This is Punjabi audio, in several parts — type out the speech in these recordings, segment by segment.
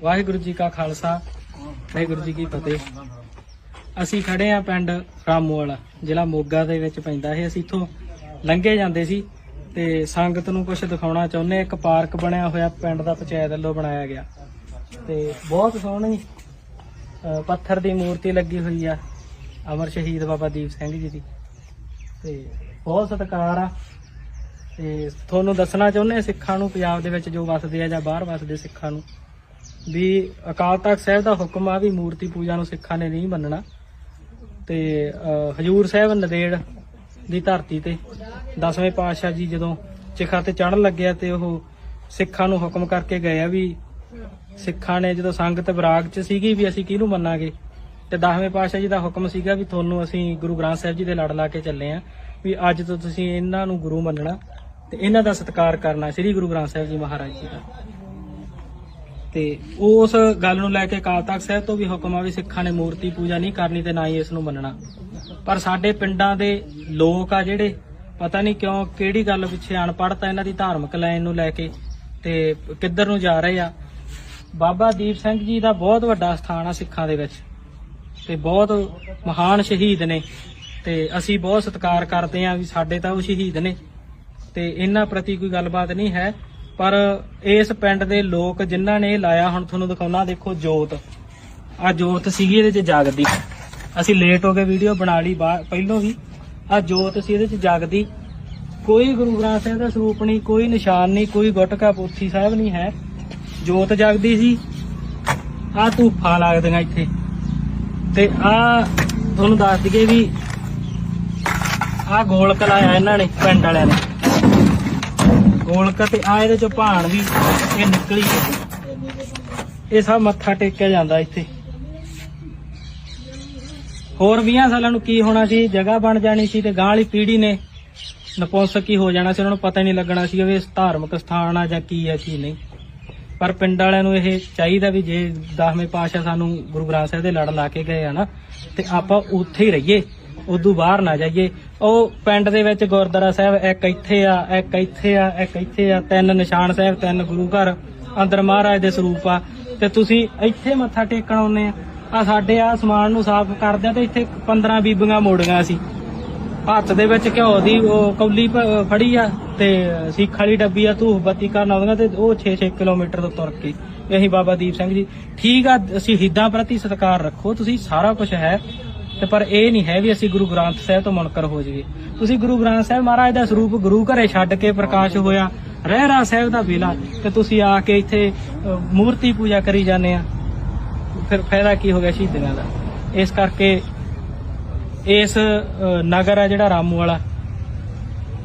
ਵਾਹਿਗੁਰੂ ਜੀ ਕਾ ਖਾਲਸਾ, ਵਾਹਿਗੁਰੂ ਜੀ ਕੀ ਫਤਿਹ। ਅਸੀਂ ਖੜੇ ਆ ਪਿੰਡ ਰਾਮੂਵਾਲਾ, ਜ਼ਿਲ੍ਹਾ ਮੋਗਾ ਦੇ ਵਿੱਚ ਪੈਂਦਾ ਹੈ ਅਸੀਂ ਇੱਥੋਂ ਲੰਘੇ ਜਾਂਦੇ ਸੀ ਤੇ ਸੰਗਤ ਨੂੰ ਕੁਝ ਦਿਖਾਉਣਾ ਚਾਹੁੰਦੇ ਇੱਕ ਪਾਰਕ ਬਣਿਆ ਹੋਇਆ, ਪਿੰਡ ਦਾ ਪੰਚਾਇਤ ਵੱਲੋਂ ਬਣਾਇਆ ਗਿਆ। ਤੇ ਬਹੁਤ ਸੋਹਣੀ ਪੱਥਰ ਦੀ ਮੂਰਤੀ ਲੱਗੀ ਹੋਈ ਆ, ਅਮਰ ਸ਼ਹੀਦ ਬਾਬਾ ਦੀਪ ਸਿੰਘ ਜੀ ਦੀ। ਤੇ ਬਹੁਤ ਸਤਿਕਾਰ ਆ। ਤੇ ਤੁਹਾਨੂੰ ਦੱਸਣਾ ਚਾਹੁੰਦੇ ਸਿੱਖਾਂ ਨੂੰ, ਪੰਜਾਬ ਦੇ ਵਿੱਚ ਜੋ ਵੱਸਦੇ ਆ ਜਾਂ ਬਾਹਰ ਵੱਸਦੇ ਸਿੱਖਾਂ ਨੂੰ। ਵੀ ਅਕਾਲ ਤਖਤ ਸਾਹਿਬ ਦਾ ਹੁਕਮ ਆ ਵੀ ਮੂਰਤੀ ਪੂਜਾ ਨੂੰ ਸਿੱਖਾਂ ਨੇ ਨਹੀਂ ਮੰਨਣਾ। ਤੇ ਹਜੂਰ ਸਾਹਿਬ ਨਦੇੜ ਦੀ ਧਰਤੀ ਤੇ ਦਸਵੇਂ ਪਾਤਸ਼ਾਹ ਜੀ ਜਦੋਂ ਚਿਖਾ ਤੇ ਚੜਨ ਲੱਗਿਆ ਤੇ ਉਹ ਸਿੱਖਾਂ ਨੂੰ ਹੁਕਮ ਕਰਕੇ ਗਏ ਆ ਵੀ ਸਿੱਖਾਂ ਨੇ ਜਦੋਂ ਸੰਗਤ ਵਿਰਾਗ ਚ ਸੀਗੀ ਵੀ ਅਸੀਂ ਕਿਹਨੂੰ ਮੰਨਾਂਗੇ? ਤੇ ਦਸਵੇਂ ਪਾਤਸ਼ਾਹ ਜੀ ਦਾ ਹੁਕਮ ਸੀਗਾ ਵੀ ਤੁਹਾਨੂੰ ਅਸੀਂ ਗੁਰੂ ਗ੍ਰੰਥ ਸਾਹਿਬ ਜੀ ਦੇ ਲੜ ਲਾ ਕੇ ਚੱਲੇ ਆ ਵੀ ਅੱਜ ਤੋਂ ਤੁਸੀਂ ਇਹਨਾਂ ਨੂੰ ਗੁਰੂ ਮੰਨਣਾ ਤੇ ਇਹਨਾਂ ਦਾ ਸਤਿਕਾਰ ਕਰਨਾ, ਸ੍ਰੀ ਗੁਰੂ ਗ੍ਰੰਥ ਸਾਹਿਬ ਜੀ ਮਹਾਰਾਜ ਜੀ ਦਾ। ਤੇ ਉਸ ਗੱਲ ਨੂੰ ਲੈ ਕੇ ਅਕਾਲ ਤਖਤ ਸਾਹਿਬ ਤੋਂ ਵੀ ਹੁਕਮ ਆ ਵੀ ਸਿੱਖਾਂ ਨੇ ਮੂਰਤੀ ਪੂਜਾ ਨਹੀਂ ਕਰਨੀ ਤੇ ਨਾ ਹੀ ਇਸ ਨੂੰ ਮੰਨਣਾ। ਪਰ ਸਾਡੇ ਪਿੰਡਾਂ ਦੇ ਲੋਕ ਆ ਜਿਹੜੇ, ਪਤਾ ਨਹੀਂ ਕਿਉਂ ਕਿਹੜੀ ਗੱਲ ਪਿੱਛੇ ਅਨਪੜ੍ਹਤਾ ਇਹਨਾਂ ਦੀ ਧਾਰਮਿਕ ਲਾਈਨ ਨੂੰ ਲੈ ਕੇ ਤੇ ਕਿੱਧਰ ਨੂੰ ਜਾ ਰਹੇ ਆ। ਬਾਬਾ ਦੀਪ ਸਿੰਘ ਜੀ ਦਾ ਬਹੁਤ ਵੱਡਾ ਸਥਾਨ ਆ ਸਿੱਖਾਂ ਦੇ ਵਿੱਚ ਤੇ ਬਹੁਤ ਮਹਾਨ ਸ਼ਹੀਦ ਨੇ ਤੇ ਅਸੀਂ ਬਹੁਤ ਸਤਿਕਾਰ ਕਰਦੇ ਆ ਵੀ ਸਾਡੇ ਤਾਂ ਉਹ ਸ਼ਹੀਦ ਨੇ ਤੇ ਇਹਨਾਂ ਪ੍ਰਤੀ ਕੋਈ ਗੱਲਬਾਤ ਨਹੀਂ ਹੈ। ਪਰ ਇਸ ਪਿੰਡ ਦੇ ਲੋਕ ਜਿਨ੍ਹਾਂ ਨੇ ਲਾਇਆ, ਹੁਣ ਤੁਹਾਨੂੰ ਦਿਖਾਉਣਾ, ਦੇਖੋ ਜੋਤ। ਆ ਜੋਤ ਸੀਗੀ ਇਹਦੇ 'ਚ ਜਾਗਦੀ। ਅਸੀਂ ਲੇਟ ਹੋ ਕੇ ਵੀਡੀਓ ਬਣਾ ਲਈ ਬਾ- ਪਹਿਲੋਂ ਵੀ। ਆ ਜੋਤ ਸੀ ਇਹਦੇ 'ਚ ਜਗਦੀ। ਕੋਈ ਗੁਰੂ ਗ੍ਰੰਥ ਸਾਹਿਬ ਦਾ ਸਰੂਪ ਨਹੀਂ, ਕੋਈ ਨਿਸ਼ਾਨ ਨਹੀਂ, ਕੋਈ ਗੁਟਕਾ ਪੋਥੀ ਸਾਹਿਬ ਨਹੀਂ ਹੈ। ਜੋਤ ਜਗਦੀ ਸੀ। ਆ ਧੂਫਾਂ ਲੱਗਦੀਆਂ ਇੱਥੇ। ਤੇ ਆ ਤੁਹਾਨੂੰ ਦੱਸ ਦਈਏ ਵੀ ਆ ਗੋਲਕ ਲਾਇਆ ਇਹਨਾਂ ਨੇ, ਪਿੰਡ ਵਾਲਿਆਂ ਨੇ। ਗੋਲਕ ਤੇ ਆ ਇਹਦੇ ਚੋਂ ਭਾਣ ਵੀ ਇਹ ਨਿਕਲੀ ਇਹ ਸਭ ਮੱਥਾ ਟੇਕਿਆ ਜਾਂਦਾ ਇੱਥੇ। ਹੋਰ 20 ਸਾਲਾਂ ਨੂੰ ਕੀ ਹੋਣਾ ਸੀ? ਜਗ੍ਹਾ ਬਣ ਜਾਣੀ ਸੀ ਤੇ ਗਾਂ ਵਾਲੀ ਪੀੜ੍ਹੀ ਨੇ ਨਪੁੰਸਕ ਹੀ ਹੋ ਜਾਣਾ ਸੀ। ਉਹਨਾਂ ਨੂੰ ਪਤਾ ਹੀ ਨਹੀਂ ਲੱਗਣਾ ਸੀ ਵੀ ਇਹ ਧਾਰਮਿਕ ਸਥਾਨ ਆ ਜਾਂ ਕੀ ਆ, ਕੀ ਨਹੀਂ। ਪਰ ਪਿੰਡ ਵਾਲਿਆਂ ਨੂੰ ਇਹ ਚਾਹੀਦਾ ਵੀ ਜੇ 10ਵੇਂ ਪਾਤਸ਼ਾਹ ਸਾਨੂੰ ਗੁਰੂ ਗ੍ਰੰਥ ਸਾਹਿਬ ਦੇ ਲੜ ਲਾ ਕੇ ਗਏ ਆ ਨਾ, ਤੇ ਆਪਾਂ ਉੱਥੇ ਹੀ ਰਹੀਏ। ਉਦੋਂ ਬਾਹਰ ਨਾ ਜਾਈਏ। ਉਹ ਪਿੰਡ ਦੇ ਵਿੱਚ ਗੁਰਦੁਆਰਾ ਸਾਹਿਬ, ਇੱਕ ਇੱਥੇ ਆ, ਇੱਕ ਇੱਥੇ ਆ, ਇੱਕ ਇੱਥੇ ਆ, ਤਿੰਨ ਨਿਸ਼ਾਨ ਸਾਹਿਬ, ਤਿੰਨ ਗੁਰੂ ਘਰ, ਅੰਦਰ ਮਹਾਰਾਜ ਦੇ ਸਰੂਪ ਆ। ਤੇ ਤੁਸੀਂ ਇੱਥੇ ਮੱਥਾ ਟੇਕਣ ਆਉਨੇ ਆ। ਆ ਸਾਡੇ ਆ ਸਮਾਨ ਨੂੰ ਸਾਫ਼ ਕਰਦੇ ਆ ਤੇ ਇੱਥੇ 15 ਬੀਬੀਆਂ ਮੋੜੀਆਂ ਸੀ। ਹੱਥ ਦੇ ਵਿੱਚ ਘਿਓ ਦੀ ਉਹ ਕੌਲੀ ਫੜੀ ਆ ਤੇ ਸਿੱਖ ਵਾਲੀ ਡੱਬੀ ਆ, ਧੂਫ ਬੱਤੀ ਕਰਨ ਆਉਂਦੀਆਂ ਤੇ ਉਹ 6-6 ਕਿਲੋਮੀਟਰ ਤੋਂ ਤੁਰ ਕੇ। ਇਹ ਅਸੀਂ ਬਾਬਾ ਦੀਪ ਸਿੰਘ ਜੀ। ਠੀਕ ਆ ਸ਼ਹੀਦਾਂ ਪ੍ਰਤੀ ਸਤਿਕਾਰ ਰੱਖੋ, ਤੁਸੀਂ ਸਾਰਾ ਕੁਝ ਹੈ। ਤੇ ਪਰ ਇਹ ਨਹੀਂ ਹੈ ਵੀ ਅਸੀਂ ਗੁਰੂ ਗ੍ਰੰਥ ਸਾਹਿਬ ਤੋਂ ਮੁਨਕਰ ਹੋ ਜਾਈਏ। ਤੁਸੀਂ ਗੁਰੂ ਗ੍ਰੰਥ ਸਾਹਿਬ ਮਹਾਰਾਜ ਦਾ ਸਰੂਪ ਗੁਰੂ ਘਰੇ ਛੱਡ ਕੇ ਪ੍ਰਕਾਸ਼ ਹੋਇਆ, ਰਹਿਰਾ ਸਾਹਿਬ ਦਾ ਵੇਲਾ, ਤੇ ਤੁਸੀਂ ਆ ਕੇ ਇੱਥੇ ਮੂਰਤੀ ਪੂਜਾ ਕਰੀ ਜਾਂਦੇ ਆ। ਫਿਰ ਫਾਇਦਾ ਕੀ ਹੋ ਗਿਆ ਸ਼ਹੀਦਾਂ ਦਾ? ਇਸ ਕਰਕੇ ਇਸ ਨਗਰ ਆ ਜਿਹੜਾ ਰਾਮੂ ਵਾਲਾ,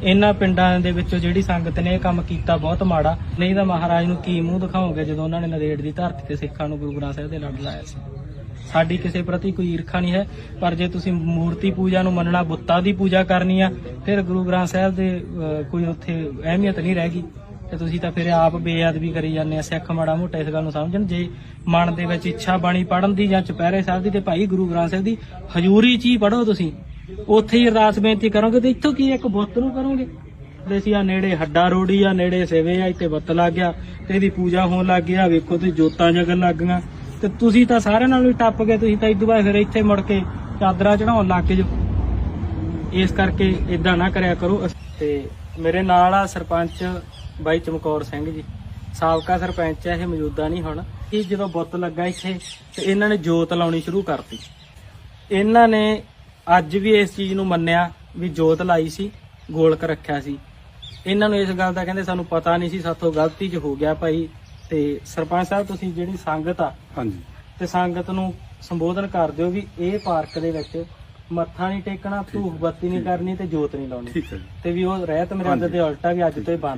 ਇਹਨਾਂ ਪਿੰਡਾਂ ਦੇ ਵਿੱਚੋਂ ਜਿਹੜੀ ਸੰਗਤ ਨੇ ਇਹ ਕੰਮ ਕੀਤਾ ਬਹੁਤ ਮਾੜਾ। ਨਹੀਂ ਤਾਂ ਮਹਾਰਾਜ ਨੂੰ ਕੀ ਮੂੰਹ ਦਿਖਾਓਗੇ ਜਦੋਂ ਉਹਨਾਂ ਨੇ ਨਦੇੜ ਦੀ ਧਰਤੀ ਤੇ ਸਿੱਖਾਂ ਨੂੰ ਗੁਰੂ ਗ੍ਰੰਥ ਸਾਹਿਬ ਦੇ ਲੜ ਲਾਇਆ ਸੀ। ਸਾਡੀ ਕਿਸੇ ਪ੍ਰਤੀ ਕੋਈ ਈਰਖਾ ਨਹੀਂ ਹੈ, ਪਰ ਜੇ ਤੁਸੀਂ ਮੂਰਤੀ ਪੂਜਾ ਨੂੰ ਮੰਨਣਾ, ਬੁੱਤਾਂ ਦੀ ਪੂਜਾ ਕਰਨੀ ਆ, ਫਿਰ ਗੁਰੂ ਗ੍ਰੰਥ ਸਾਹਿਬ ਦੇ ਕੋਈ ਉੱਥੇ ਅਹਿਮੀਅਤ ਨਹੀਂ ਰਹਿ ਗਈ। ਤੇ ਤੁਸੀਂ ਤਾਂ ਫਿਰ ਆਪ ਬੇਅਦਬੀ ਕਰੀ ਜਾਂਦੇ ਆ, ਸਿੱਖ ਮਾੜਾ ਮੋਟਾ ਇਸ ਗੱਲ ਨੂੰ ਸਮਝਣ। ਜੇ ਮਨ ਦੇ ਵਿੱਚ ਇੱਛਾ ਬਾਣੀ ਪੜਨ ਦੀ ਜਾਂ ਚੁਪਹਿਰੇ ਸਾਹਿਬ ਦੀ, ਤੇ ਭਾਈ ਗੁਰੂ ਗ੍ਰੰਥ ਸਾਹਿਬ ਦੀ, ਹਜ਼ੂਰੀ ਚ ਹੀ ਪੜੋ ਤੁਸੀਂ। ਉੱਥੇ ਹੀ ਅਰਦਾਸ ਬੇਨਤੀ ਕਰੋਗੇ ਤੇ ਇੱਥੋਂ ਕੀ ਇੱਕ ਬੁੱਤ ਨੂੰ ਕਰੋਗੇ? ਤੇ ਅਸੀਂ ਆ ਨੇੜੇ ਹੱਡਾ ਰੋੜੀ ਆ, ਨੇੜੇ ਸੇਵੇ ਆ, ਇੱਥੇ ਬੁੱਤ ਲੱਗ ਗਿਆ, ਤੇ ਇਹਦੀ ਪੂਜਾ ਹੋਣ ਲੱਗ ਗਿਆ ਵੇਖੋ ਤੇ ਜੋਤਾਂ ਜਗਣ ਲੱਗ ਗਈਆਂ। ਤੇ ਤੁਸੀਂ ਤਾਂ ਸਾਰਿਆਂ ਨਾਲੋਂ ਹੀ ਟੱਪ ਗਏ, ਤੁਸੀਂ ਤਾਂ ਇਦੋਂ ਬਾਅਦ ਫਿਰ ਇੱਥੇ ਮੁੜ ਕੇ ਚਾਦਰਾਂ ਚੜਾਉਣ ਲੱਗ ਜੋ। ਇਸ ਕਰਕੇ ਇਦਾਂ ਨਾ ਕਰਿਆ ਕਰੋ। ਤੇ ਮੇਰੇ ਨਾਲ ਆ ਸਰਪੰਚ ਬਾਈ ਚਮਕੌਰ ਸਿੰਘ ਜੀ। ਸਾਬਕਾ ਸਰਪੰਚ ਹੈ ਇਹ ਮੌਜੂਦਾ ਨਹੀਂ ਹੁਣ। ਇਹ ਜਦੋਂ ਬੁੱਤ ਲੱਗਾ ਇੱਥੇ, ਤੇ ਇਹਨਾਂ ਨੇ ਜੋਤ ਲਾਉਣੀ ਸ਼ੁਰੂ ਕਰਤੀ। ਇਹਨਾਂ ਨੇ ਅੱਜ ਵੀ ਇਸ ਚੀਜ਼ ਨੂੰ ਮੰਨਿਆ ਵੀ ਜੋਤ ਲਾਈ ਸੀ, ਗੋਲਕ ਰੱਖਿਆ ਸੀ। ਇਹਨਾਂ ਨੂੰ ਇਸ ਗੱਲ ਦਾ ਕਹਿੰਦੇ ਸਾਨੂੰ ਪਤਾ ਨਹੀਂ ਸੀ, ਸਾਥੋਂ ਗਲਤੀ 'ਚ ਹੋ ਗਿਆ ਭਾਈ। ਤੇ ਸਰਪੰਚ ਸਾਹਿਬ ਤੁਸੀਂ ਜਿਹੜੀ ਸੰਗਤ ਆ ਹਾਂਜੀ। ਤੇ ਸੰਗਤ ਨੂੰ ਸੰਬੋਧਨ ਕਰ ਦਿਓ ਵੀ ਇਹ ਪਾਰਕ ਦੇ ਵਿੱਚ ਮੱਥਾ ਨਹੀਂ ਟੇਕਣਾ ਧੂਫ ਬੱਤੀ ਨਹੀਂ ਕਰਨੀ ਤੇ ਜੋਤ ਨਹੀਂ ਲਾਉਣੀ। ਠੀਕ ਹੈ ਜੀ। ਤੇ ਵੀ ਉਹ ਰਹਿਤ ਮਰਿਆਦਾ ਦੇ ਉਲਟਾ ਵੀ ਅੱਜ ਤੋਂ ਹੀ ਬੰਦ